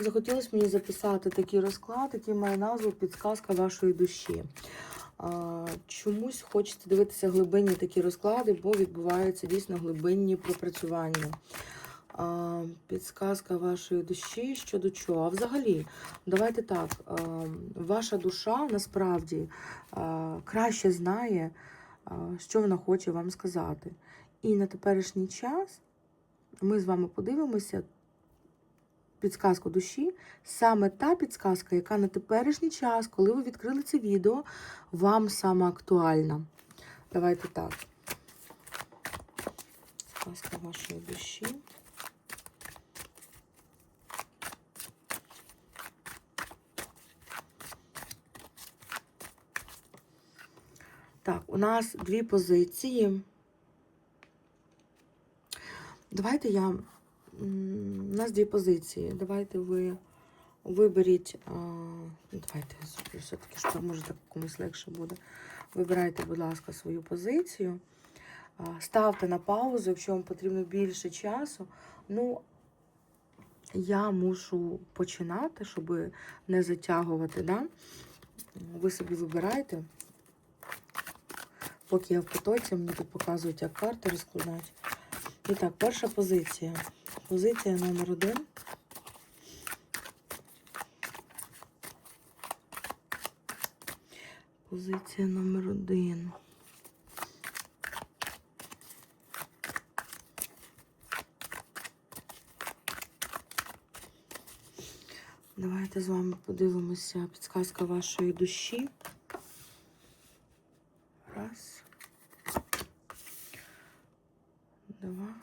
захотілося мені записати такий розклад, який має назву Підсказка вашої душі. Чомусь хочеться дивитися глибинні такі розклади, бо відбуваються дійсно глибинні пропрацювання. Підсказка вашої душі щодо чого? А взагалі, давайте так, ваша душа насправді краще знає, що вона хоче вам сказати. І на теперішній час ми з вами подивимося підсказку душі, саме та підсказка, яка на теперішній час, коли ви відкрили це відео, вам саме актуальна. Давайте так. Підсказка вашої душі. Так, у нас дві позиції. Давайте я. У нас дві позиції. Давайте ви виберіть. А, ну, давайте я все-таки, що може так комусь легше буде. Вибирайте, будь ласка, свою позицію. А, Ставте на паузу, якщо вам потрібно більше часу. Ну, я мушу починати, щоб не затягувати. Да? Ви собі вибирайте. Поки я в потоці, мені тут показують, як карти розкладати. І так, перша позиція. Позиція номер один. Позиція номер один. Давайте з вами подивимося підсказка вашої душі. Раз. Два.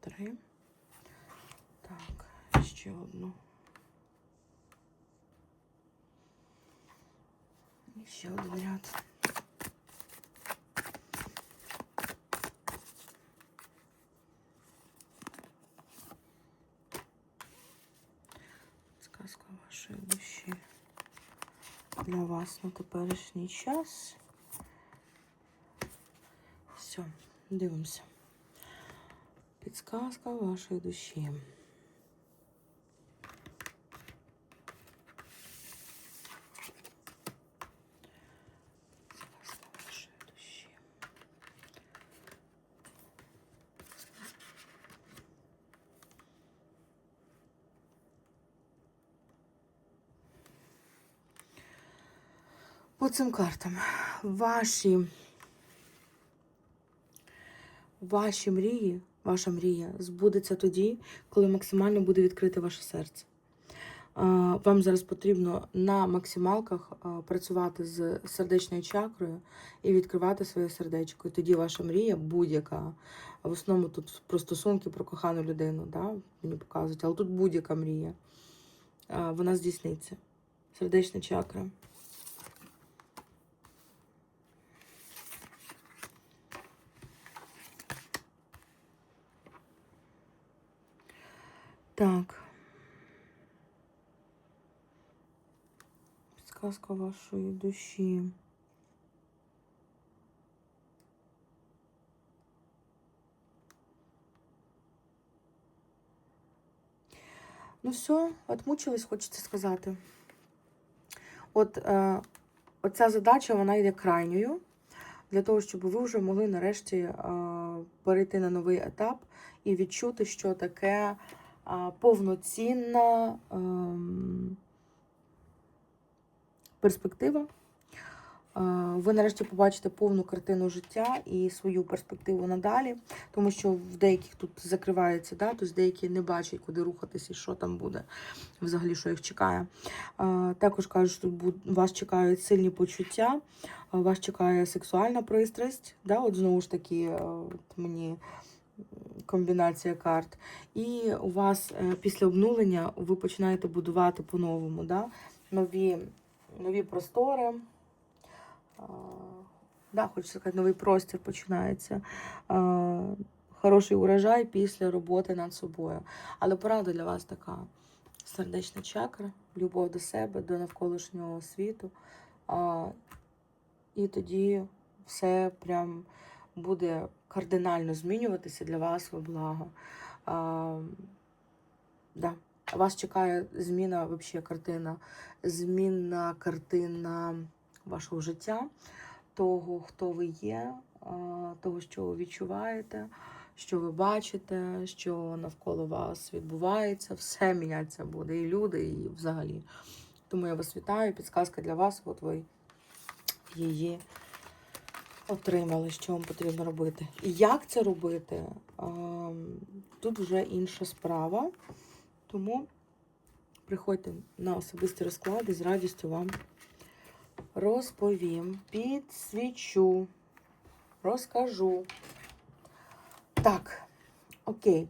Три. Так, ще одну. І ще один ряд. Сказка вашої душі для вас на теперішній час. Все, дивимося. Підсказка вашої душі. По цим картам. Ваші, ваші мрії, ваша мрія збудеться тоді, коли максимально буде відкрите ваше серце. Вам зараз потрібно на максималках працювати з сердечною чакрою і відкривати своє сердечко. І тоді ваша мрія будь-яка. В основному тут про стосунки, про кохану людину, да? мені показують, але тут будь-яка мрія. Вона здійсниться. Сердечна чакра. Так. Підсказка вашої душі. Ну все, отмучились, хочеться сказати. От е, оця задача, вона йде крайньою для того, щоб ви вже могли нарешті е, перейти на новий етап і відчути, що таке повноцінна е, перспектива. Е, Ви нарешті побачите повну картину життя і свою перспективу надалі, тому що в деяких тут закривається, да? тобто деякі не бачать, куди рухатися і що там буде, взагалі, що їх чекає. Е, Також кажуть, що вас чекають сильні почуття, е, вас чекає сексуальна пристрасть. Да? От знову ж таки, мені комбінація карт. І у вас е, після обнулення ви починаєте будувати по-новому, да? нові, нові простори. Да, хочеться сказати, новий простір починається. Хороший урожай після роботи над собою. Але порада для вас така: сердечна чакра, любов до себе, до навколишнього світу. І тоді все прям буде кардинально змінюватися для вас во благо. А, да. Вас чекає зміна, взагалі, картина, змінна картина вашого життя, того, хто ви є, того, що ви відчуваєте, що ви бачите, що навколо вас відбувається. Все мінятися буде, і люди, і взагалі. Тому я вас вітаю. Підсказка для вас, от ви її отримали, що вам потрібно робити. І як це робити? Тут вже інша справа. Тому приходьте на особисті розклади, з радістю вам розповім, підсвічу, розкажу. Так, окей.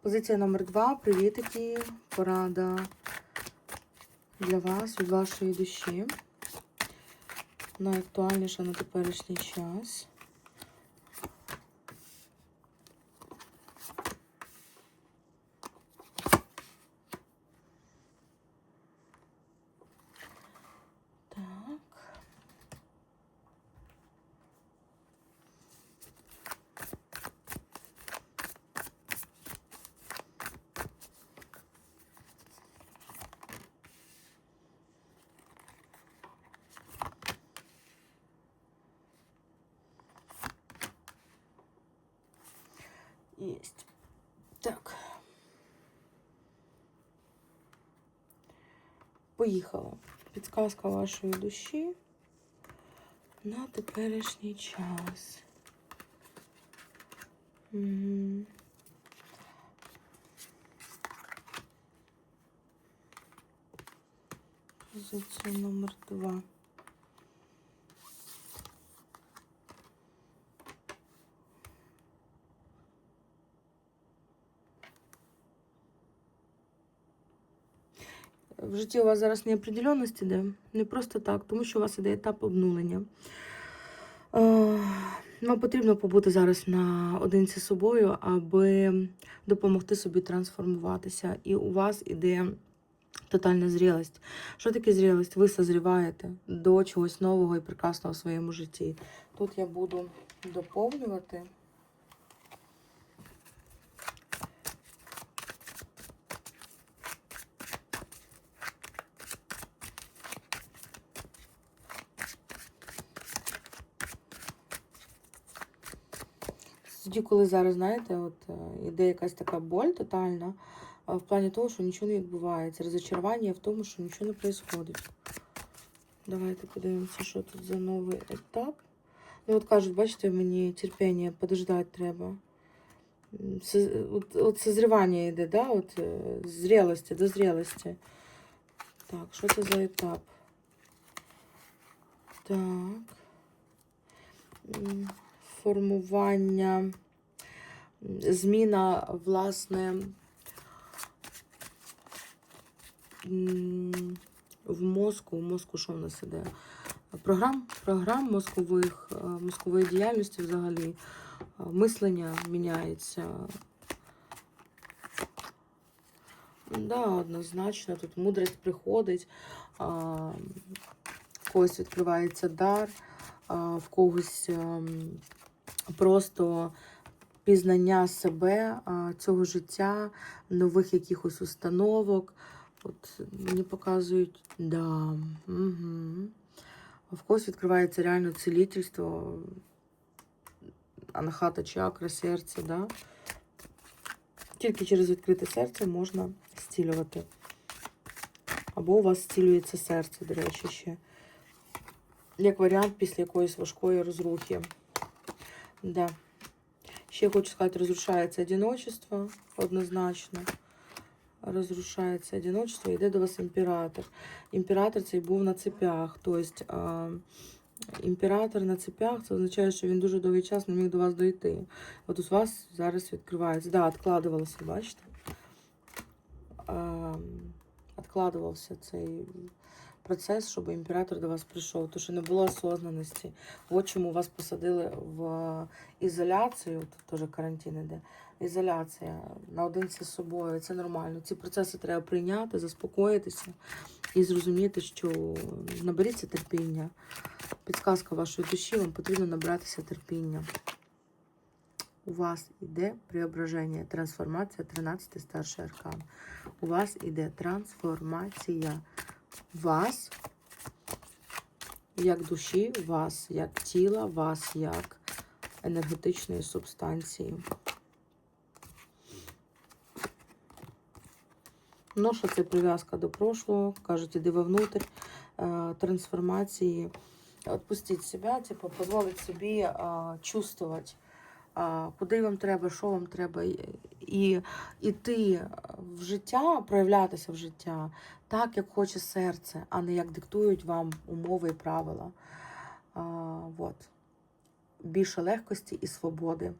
Позиція номер два. Привітики, порада для вас від вашої душі. Найактуальніша на теперішній час. Так. Есть. Так. Поїхала. Підказка вашої душі на теперішній час. Угу. Позиція номер два. В житті у вас зараз неопределенність іде. Не просто так, тому що у вас іде етап обнулення. Е, Вам потрібно побути зараз наодинці з собою, аби допомогти собі трансформуватися. І у вас іде тотальна зрілость. Що таке зрілость? Ви созріваєте до чогось нового і прекрасного в своєму житті. Тут я буду доповнювати. Тоді, коли зараз, знаєте, от е, іде якась така боль тотальна, в плані того, що нічого не відбувається. Розочарування в тому, що нічого не відбувається. Давайте подивимося, що тут за новий етап. Ну, от кажуть, бачите, мені терпіння подождати треба. От, от созрівання йде, да? От, е, зрілості, до зрілості. Так, що це за етап? Так. Формування, зміна, власне, в мозку. В мозку що в нас іде? Програм, програм мозкових, е, мозкової діяльності взагалі. Е, Мислення міняється. Да, однозначно, тут мудрість приходить, а, в когось відкривається дар, а, в когось ем, просто пізнання себе, цього життя, нових якихось установок. От мені показують, да. Угу. В когось відкривається реально цілительство, анахата чакра, серце, да. Тільки через відкрите серце можна зцілювати. Або у вас зцілюється серце, до речі, ще. Як варіант після якоїсь важкої розрухи. Да. Ще хочу сказати, розрушається одиночество однозначно. Розрушається одиночество, йде до вас імператор. Імператор цей був на цепях. Тобто а, імператор на цепях це означає, що він дуже довгий час не міг до вас дойти. От у вас зараз відкривається. Да, відкладувалося, бачите? А, відкладувався цей процес, щоб імператор до вас прийшов, тому що не було осознаності. От чому вас посадили в ізоляцію, тут теж карантин іде. Ізоляція наодинці з собою, це нормально. Ці процеси треба прийняти, заспокоїтися і зрозуміти, що наберіться терпіння. Підказка вашої душі, вам потрібно набратися терпіння. У вас іде преображення, трансформація, 13 старший аркан. У вас іде трансформація вас як душі, вас як тіла, вас як енергетичної субстанції. Ну, що це прив'язка до прошлого, кажуть, іди вовнутрь е, трансформації. Отпустіть себе, типу, позволить собі е, чувствувати, е, куди вам треба, що вам треба, і іти в життя, проявлятися в життя так, як хоче серце, а не як диктують вам умови і правила. А, вот. Більше легкості і свободи.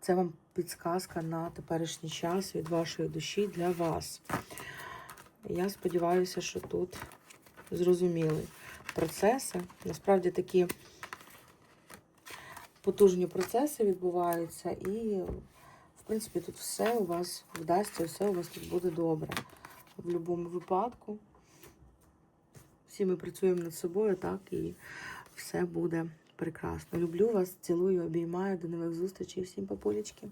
Це вам підсказка на теперішній час від вашої душі для вас. Я сподіваюся, що тут зрозуміли процеси. Насправді такі потужні процеси відбуваються, і, принципі, тут все у вас вдасться, все у вас тут буде добре. В будь-якому випадку. Всі ми працюємо над собою, так, і все буде прекрасно. Люблю вас, цілую, обіймаю. До нових зустрічей. Всім папулечки.